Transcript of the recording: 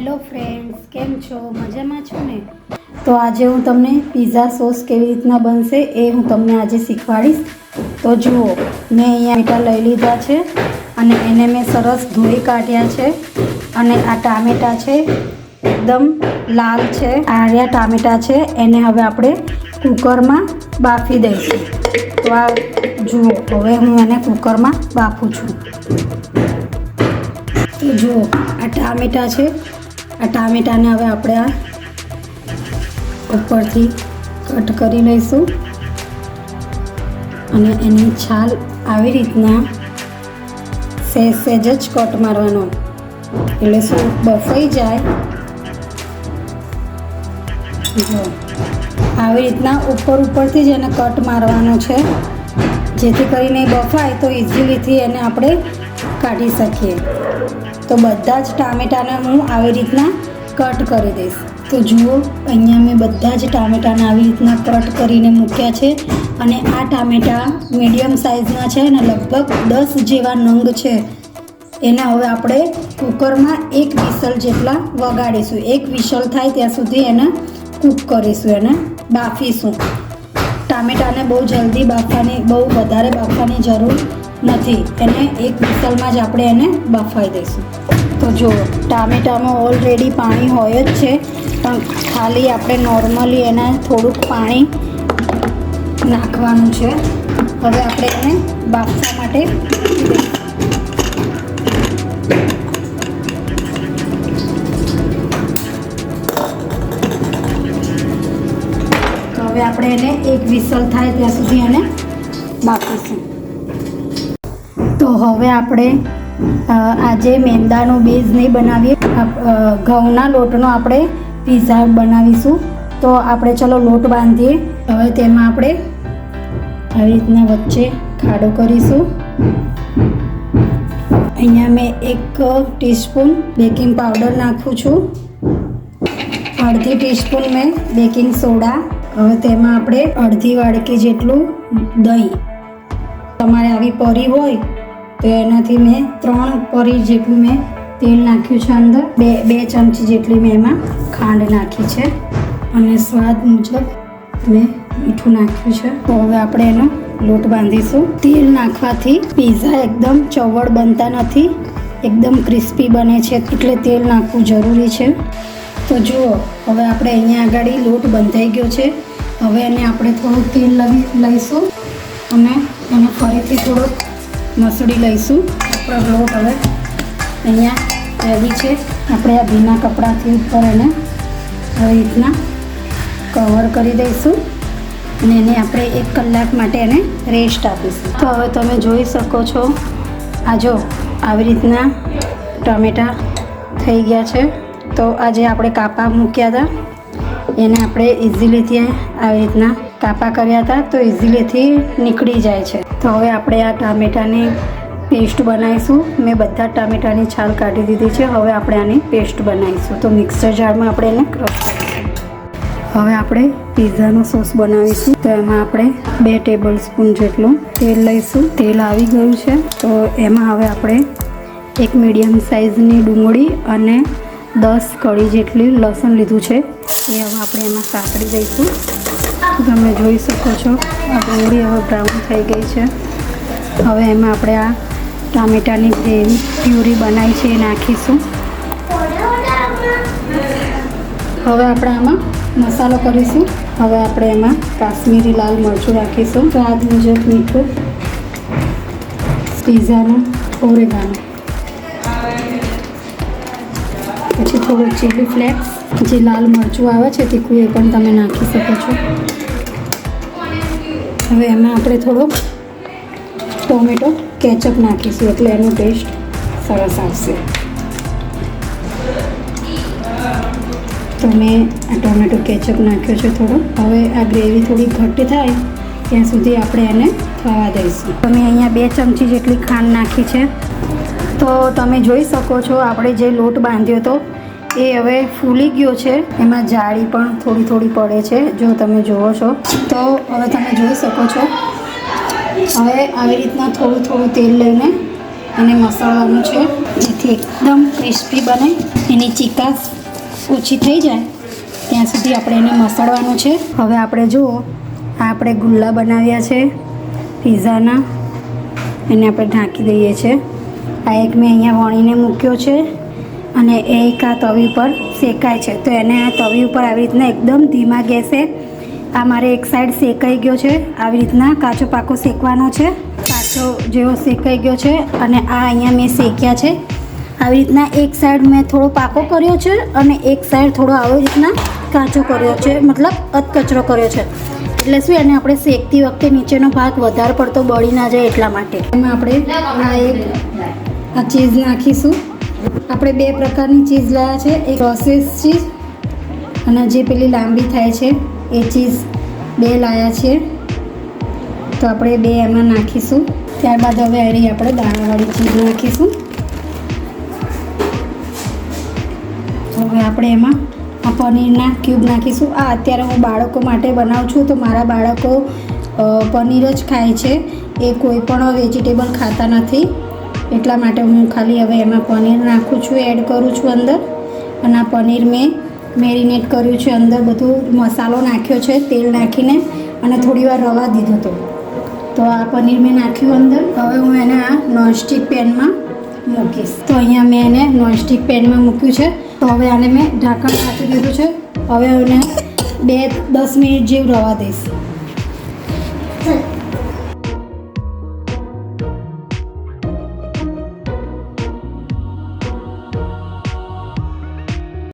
Hello friends, કેમ છો? મજામાં છો ને? તો આજે હું તમને પીઝા સોસ કેવી રીતના બનશે એ હું તમને આજે શીખવાડીશ. તો જુઓ, મેં અહીંયા મીઠા લઈ લીધા છે અને એને મેં સરસ ધોઈ કાઢ્યા છે અને આ ટામેટાં છે, એકદમ લાલ છે, આર્યા ટામેટાં છે, એને હવે આપણે કુકરમાં બાફી દઈશું. તો આ જુઓ, હવે હું એને કુકરમાં બાફું છું. જુઓ, આ ટામેટાં છે આ ટામેટાને હવે આપણે આ ઉપરથી કટ કરી લઈશું. અને એની છાલ આવી રીતના સહેજ સહેજ જ કટ મારવાનો. એટલે શું બફાઈ જાય? જો, આવી રીતના ઉપર ઉપરથી જ એને કટ મારવાનો છે. જેથી કરીને બફાય તો ઇઝીલીથી એને આપણે કાઢી શકીએ. તો બધા જ ટામેટાને હું આવી રીતના કટ કરી દઈશ. તો જુઓ, અહીંયા મેં બધા જ ટામેટાને આવી રીતના કટ કરીને મૂક્યા છે અને આ ટામેટા મીડિયમ સાઇઝના છે અને લગભગ દસ જેવા નંગ છે. એને હવે આપણે કુકરમાં એક વિસલ જેટલા વગાડીશું. એક વિસલ થાય ત્યાં સુધી એને કૂક કરીશું, એને બાફીશું. ટામેટાને બહુ જલ્દી બાફવાની, બહુ વધારે બાફવાની જરૂર નથી. એને એક વિસલમાં જ આપણે એને બફાઈ દઈશું. તો જુઓ ટામેટામાં ઓલરેડી પાણી હોય જ છે, પણ ખાલી આપણે નોર્મલી એના થોડુંક પાણી નાખવાનું છે. હવે આપણે એને બાફવા માટે હવે આપણે એને એક વિસલ થાય ત્યાં સુધી એને બાફીશું. તો હવે આપણે આજે મેંદાનો બેઝ નહીં બનાવીએ. ઘઉંના લોટનો આપણે પીઝા બનાવીશું. તો આપણે ચલો લોટ બાંધીએ. હવે તેમાં આપણે આવી રીતના વચ્ચે ખાડો કરીશું. અહીંયા મેં એક ટીસ્પૂન બેકિંગ પાવડર નાખું છું. અડધી ટીસ્પૂન મેં બેકિંગ સોડા. હવે તેમાં આપણે અડધી વાડકી જેટલું દહીં. તમારે આવી પરી હોય તો એનાથી મેં ત્રણ પરી જેટલું મેં તેલ નાખ્યું છે અંદર. બે બે ચમચી જેટલી મેં એમાં ખાંડ નાખી છે. અને સ્વાદ મુજબ મેં મીઠું નાખ્યું છે. તો હવે આપણે એનો લોટ બાંધીશું. તેલ નાખવાથી પીઝા એકદમ ચવડ બનતા નથી. એકદમ ક્રિસ્પી બને છે, એટલે તેલ નાખવું જરૂરી છે. તો જુઓ, હવે આપણે અહીંયા આગળ લોટ બંધાઈ ગયો છે. હવે એને આપણે થોડું તેલ લઈ લઈશું. અને એને ફરીથી થોડોક મસળી લઈશું. આપણો લોટ હવે અહીંયા રેડી છે. આપણે આ ભીના કપડાથી ઉપર એને આવી રીતના કવર કરી દઈશું. અને એને આપણે એક કલાક માટે એને રેસ્ટ આપીશું. તો હવે તમે જોઈ શકો છો, આ જો આવી રીતના ટમેટા થઈ ગયા છે. તો આજે આપણે કાપા મૂક્યા હતા. એને આપણે ઇઝીલીથી આવી રીતના કાપા કર્યા હતા તો ઇઝીલીથી નીકળી જાય છે. તો હવે આપણે આ ટામેટાની પેસ્ટ બનાવીશું. મેં બધા ટામેટાની છાલ કાઢી દીધી છે. હવે આપણે આની પેસ્ટ બનાવીશું. તો મિક્સર જારમાં આપણે એને ક્રશ. હવે આપણે પીઝાનો સોસ બનાવીશું. તો એમાં આપણે બે ટેબલ સ્પૂન જેટલું તેલ લઈશું. તેલ આવી ગયું છે. તો એમાં હવે આપણે એક મીડિયમ સાઇઝની ડુંગળી અને દસ કળી જેટલી લસણ લીધું છે. એ હવે આપણે એમાં સાંકળી દઈશું. તમે જોઈ શકો છો. આ ડુંગળી હવે બ્રાઉન થઈ ગઈ છે. હવે એમાં આપણે આ ટામેટાની જે પ્યુરી બનાવી છે એ નાખીશું. હવે આપણે આમાં મસાલો કરીશું. હવે આપણે એમાં કાશ્મીરી લાલ મરચું રાખીશું. સ્વાદ મુજબ મીઠું. પીઝાનું ઓરેગાનું. પછી થોડું ચીલી ફ્લેક્સ જે લાલ મરચું આવે છે, તીખું એ પણ તમે નાખી શકો છો. હવે એમાં આપણે થોડોક ટોમેટો કેચઅપ નાખીશું એટલે એનો ટેસ્ટ સરસ આવશે. તો મેં આ ટોમેટો કેચઅપ નાખ્યો છે થોડો. હવે આ ગ્રેવી થોડી ઘટ્ટ થાય ત્યાં સુધી આપણે એને થવા દઈશું. તમે અહીંયા બે ચમચી જેટલી ખાંડ નાખી છે. તો તમે જોઈ શકો છો, આપણે જે લોટ બાંધ્યો હતો એ હવે ફૂલી ગયો છે. એમાં જાળી પણ થોડી થોડી પડે છે, જો તમે જુઓ છો. તો હવે તમે જોઈ શકો છો. હવે આવી રીતના થોડું થોડું તેલ લઈને એને મસાળવાનું છે. જેથી એકદમ ક્રિસ્પી બને, એની ચિકાસ ઓછી થઈ જાય. ત્યાં સુધી આપણે એને મસળવાનું છે. હવે આપણે જુઓ આપણે ગુલ્લા બનાવ્યા છે પીઝાના. એને આપણે ઢાંકી દઈએ છીએ. આ એક મેં અહીંયા વણીને મૂક્યો છે. અને એક આ તવી પર શેકાય છે. તો એને આ તવી ઉપર આવી રીતના એકદમ ધીમા ગેસે આ મારે એક સાઈડ શેકાઈ ગયો છે. આવી રીતના કાચો પાકો શેકવાનો છે. કાચો જેવો શેકાઈ ગયો છે અને આ અહીંયા મેં શેક્યા છે. આવી રીતના એક સાઈડ મેં થોડો પાકો કર્યો છે અને એક સાઈડ થોડો આવી રીતના કાચો કર્યો છે. મતલબ અધકચરો કર્યો છે. એટલે શું એને આપણે શેકતી વખતે નીચેનો ભાગ વધારે પડતો બળી ના જાય એટલા માટે. એમાં આપણે આ એક આ ચીઝ નાખીશું. આપણે બે પ્રકારની ચીઝ લાવ્યા છે. એક પ્રોસેસ ચીઝ અને જે પેલી લાંબી થાય છે, એ ચીઝ બે લાવ્યા છે તો આપણે બે એમાં નાખીશું. ત્યારબાદ હવે એની આપણે દાણાવાળી ચીઝ નાખીશું. હવે આપણે એમાં આ પનીરના ક્યુબ નાખીશું. આ અત્યારે હું બાળકો માટે બનાવું છું, તો મારા બાળકો પનીર જ ખાય છે. એ કોઈ પણ વેજીટેબલ ખાતા નથી. એટલા માટે હું ખાલી હવે એમાં પનીર નાખું છું, એડ કરું છું અંદર. અને આ પનીર મેં મેરિનેટ કર્યું છે અંદર. બધું મસાલો નાખ્યો છે, તેલ નાખીને અને થોડી વાર રવા દીધો હતો તો આ પનીર મેં નાખ્યું અંદર. હવે હું એને આ નોનસ્ટિક પેનમાં મૂકીશ. તો અહીંયા મેં એને નોનસ્ટિક પેનમાં મૂક્યું છે. તો હવે આને મેં ઢાંકણ નાખી દીધું છે. હવે એને બે દસ મિનિટ જેવું રવા દઈશ.